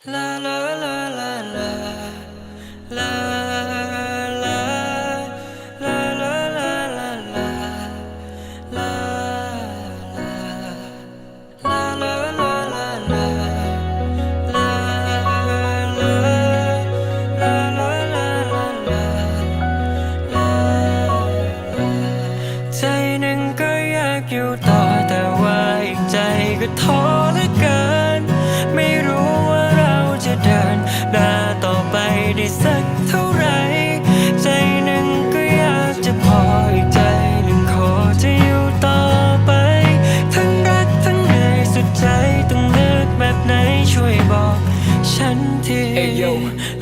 ใจ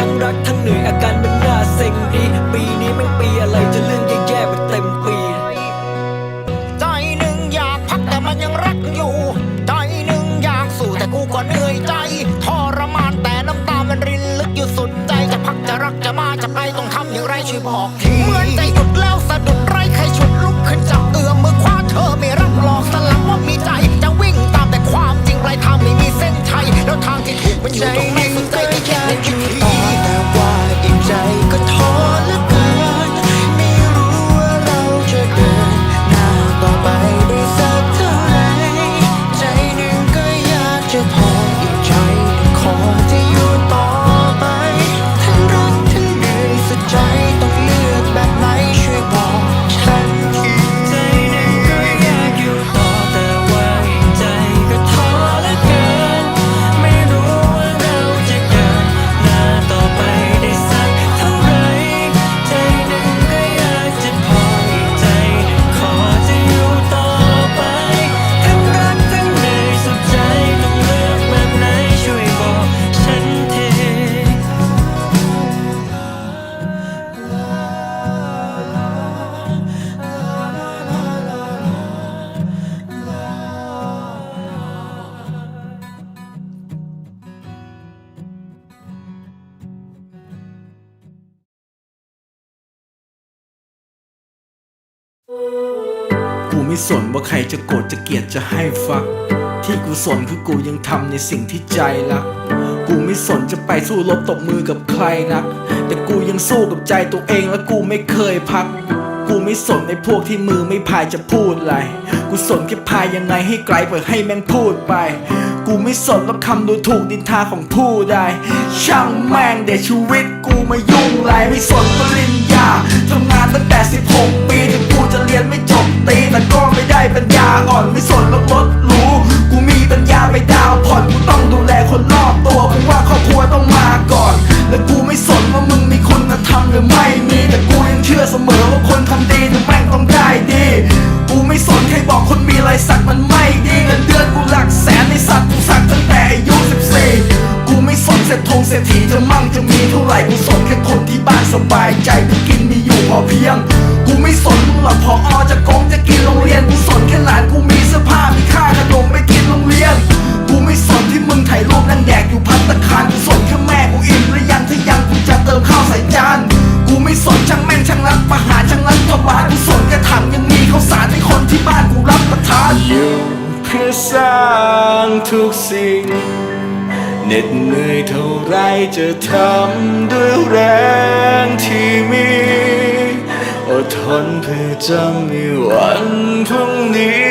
ทั้งรักทั้งเหนื่อยอาการมันน่าเซ็งดี ปีนี้ม่งปีอะไรจะเรื่องแย่ๆมาเต็มปี ใจหนึ่งอยากพักแต่มันยังรักอยู่ ใจหนึ่งอยากสู้แต่กูก็เหนื่อยใจทรมานแต่น้ำตามันรินลึกอยู่สุดใจจะพักจะรักจะมาจะไปต้องทำอย่างไรช่วยบอกทีเหมือนใจหยุดแล้วสะดุดไรใครฉุดลุกขึ้นจากเอื้อมมือคว้าเธอไม่รับหลอกสลับว่ามีใจ จะวิ่งตามแต่ความจริงปลายทางไม่มีเส้นชัยแล้วทางที่ถูกมันอยู่ตรงไหนสนใช่ คิดในจุดที่แต่ว่าอีกใจก็ท้อ สนว่าใครจะโกรธจะเกลียดจะให้ฟัก ที่กูสนคือกูยังทำในสิ่งที่ใจรัก กูไม่สนจะไปสู้รบตบมือกับใครนัก แต่กูยังสู้กับใจตัวเองและกูไม่เคยพัก กูไม่สนในพวกที่มือไม่พายจะพูดอะไร กูสนแค่พายยังไงให้ไกลเพื่อให้แม่งพูดไป กูไม่สนว่าคำดูถูกดินทาของผู้ใด ช่างแม่งเดี๋ยวชีวิตกูมายุ่งไรไม่สนปริญญาทำงานตั้งแต่ 16 ปีถึงกูจะเรียนไม่จบ ตีแต่ก็ไม่ได้ปัญญาอ่อนไม่สนแล้วรดรู้ กูมีปัญญาไปดาวผ่อนกูต้องดูแลคนรอบตัวกูว่าครอบครัวต้องมาก่อน และกูไม่สนว่ามึงมีคุณธรรมหรือไม่มีแต่กูยังเชื่อเสมอว่าคนทำดีจะแม่งต้องได้ดี กูไม่สนใครบอกคนมีรายสักมันไม่ดีเงินเดือนกูหลักแสนในสัตว์กูสักตั้งแต่อายุสิบสี่กูไม่สนเสร็จทงเศรษฐีจะมั่งจะมี เท่าไหร่กูสนแค่คนที่บ้านสบายใจกูกินมีอยู่พอเพียง กูไม่สนมึงหรอกพออจะกงจะกินโรงเรียนกูสนแค่หลานกูมีเสื้อผ้ามีค่าขนมไปกินโรงเรียน กูไม่สนที่มึงถ่ายรูปนั่งแดกอยู่พัตตาคารกูสนแค่แม่กูอิ่มหรือยังถ้ายังกูจะเติมข้าวใส่จานกูไม่สนช่างแม่งช่างรักประหารช่างรัฐบาลกูสนแค่ถังยังมีข้าวสารให้คนที่บ้านกูรับประทานอยู่เพื่อสร้างทุกสิ่ง เหน็ดเหนื่อยเท่าไรจะทำด้วยแรงที่มีอดทนเพื่อจะมีวันพรุ่งนี้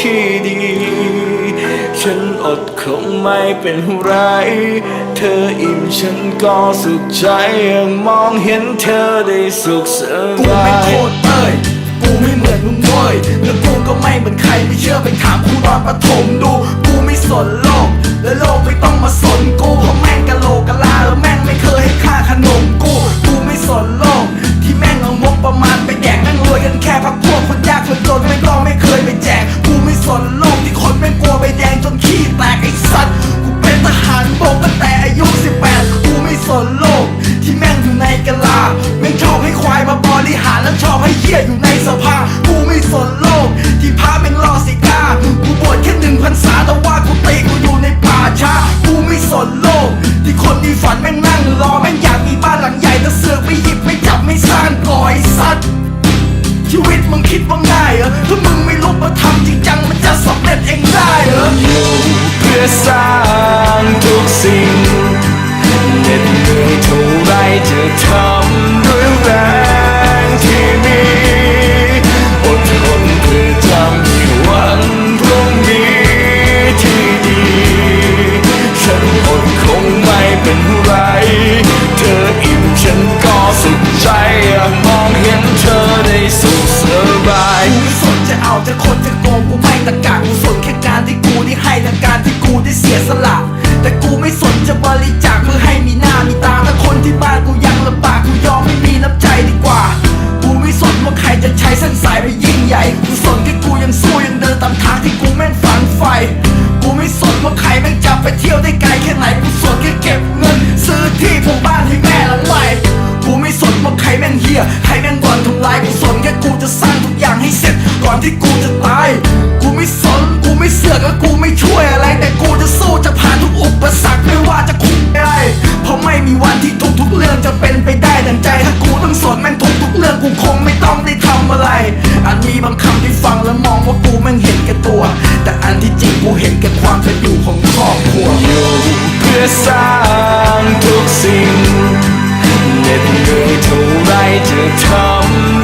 ที่ดี ฉันอดคงไม่เป็นไร เธออิ่มฉันก็สุขใจยังมองเห็นเธอได้สุขสบายกูไม่โทษเอ้ยกูไม่เหมือนมึงเว้ยแล้วกูก็ไม่เหมือนใครไม่เชื่อไปถามครูตอนประถมดู กูไม่สนโลก และโลกไม่ต้องมาสนกูเพราะแม่งกะโหลกกะลาแล้วแม่งไม่เคยให้ค่าขนมกู กูไม่สนโลก ที่แม่งเอางบประมาณไปแดกแม่งรวยกันแค่พักพวกคนยากคนจนแม่งก็ไม่เคยไปแจก กูไม่สนโลกที่คนแม่งกลัวไปแดงจนขี้แตกไอ้สัตว์กูเป็นทหารบกตั้งแต่อายุ18กู ซื้อที่ปลูกบ้านให้แม่หลังใหม่ กูไม่สนว่าใครแม่งเฮียใครแม่งบ่อนทำลายกูสนแค่กูจะสร้างทุกอย่างให้เสร็จ ก่อนที่กูจะตาย กูไม่สน กูไม่เสือกและกูไม่ช่วยอะไร แต่กูจะสู้จะผ่านทุกอุปสรรคไม่ว่าจะคุ้มได้ เพราะไม่มีวันที่ทุกทุกเรื่องจะเป็นไปได้ดังใจ ถ้ากูต้องสนแม่งทุกทุกเรื่องกูคงไม่ต้องได้ทำอะไร อันมีบางคำที่ฟังแล้วมองว่ากูแม่งเห็นแก่ตัว แต่อันที่จริงกูเห็นแก่ความเป็นอยู่ของครอบครัวอยู่เพื่อสร้างทุกสิ่งเหน็ดเหนื่อยเท่าไรจะทำ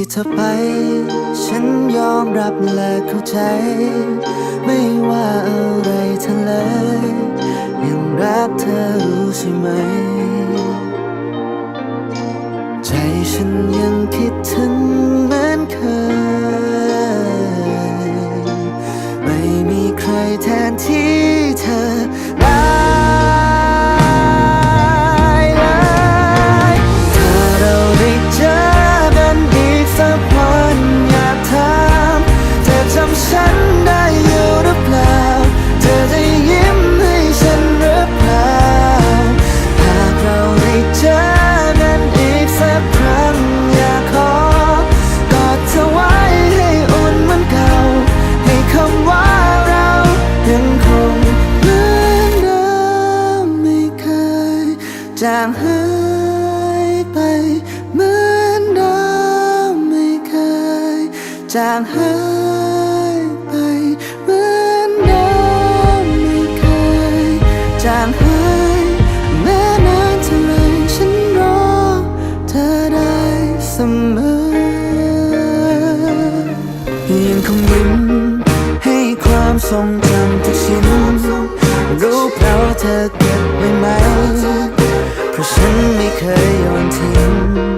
ที่เธอไป ฉันยอมรับและเข้าใจ ไม่ว่าอะไรเธอเลย ยังรักเธอรู้ใช่ไหม ใจฉันยังคิดถึง จางหายไปเหมือนเราไม่เคย จางหายไปเหมือนเราไม่เคย จางหายแม้นานเท่าไรฉันรอเธอได้เสมอยังคงยิ้มให้ความทรงจำทุกชิ้นรู้เพราเธอเก็บไว้ไหม เพราะฉันไม่เคยยอมทิ้ง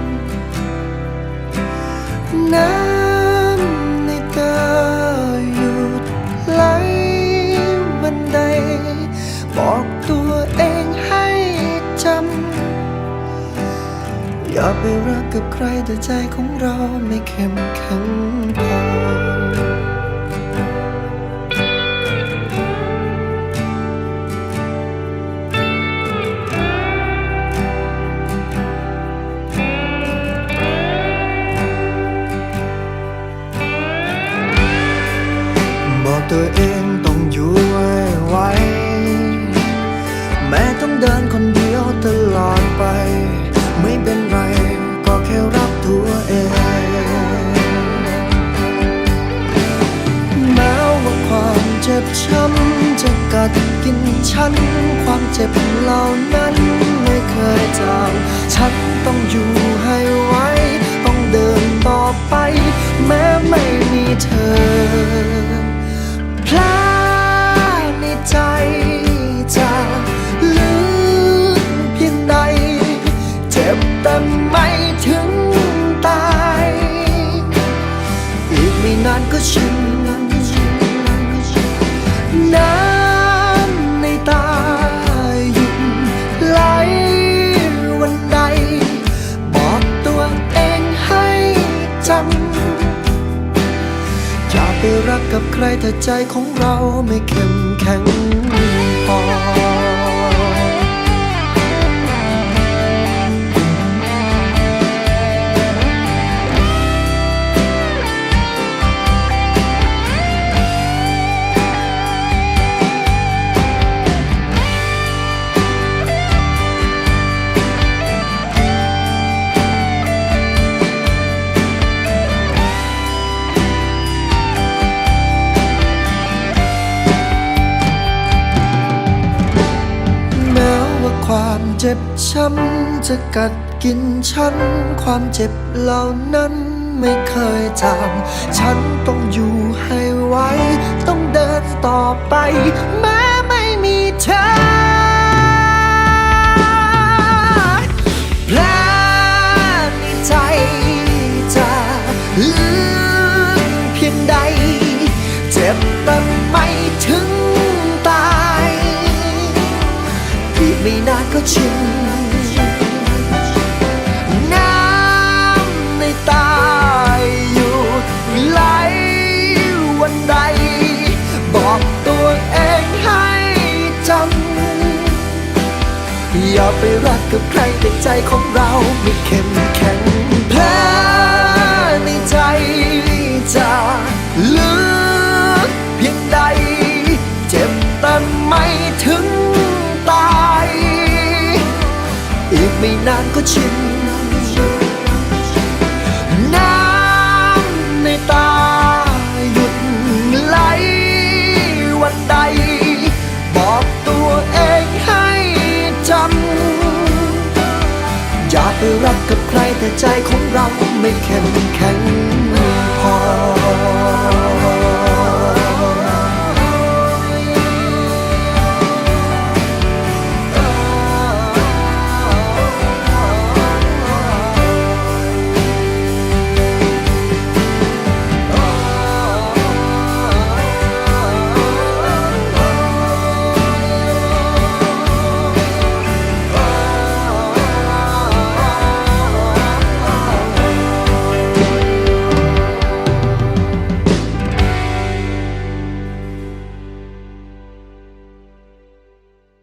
น้ำในตาหยุดไหลวันใด บอกตัวเองให้จำ อย่าไปรักกับใครแต่ใจของเราไม่เข้มแข็งพอ เธอ กับใครแต่ใจของเราไม่เข้มแข็ง ช้ำจะกัดกินฉัน ความเจ็บเหล่านั้นไม่เคยจางฉันต้องอยู่ให้ไวต้องเดินต่อไป แม้ไม่มีเธอแผลในใจจะลึกเพียงใด เจ็บแต่ไม่ถึงตายอีกไม่นานก็ชิน ยอย่าไปรักกับใครแต่ใจของเราไม่เข้มแข็งแผลในใจจะลึกเพียงใด เจ็บแต่ไม่ถึงตาย อีกไม่นานก็ชิน แต่ใจของเราไม่เข้มแข็ง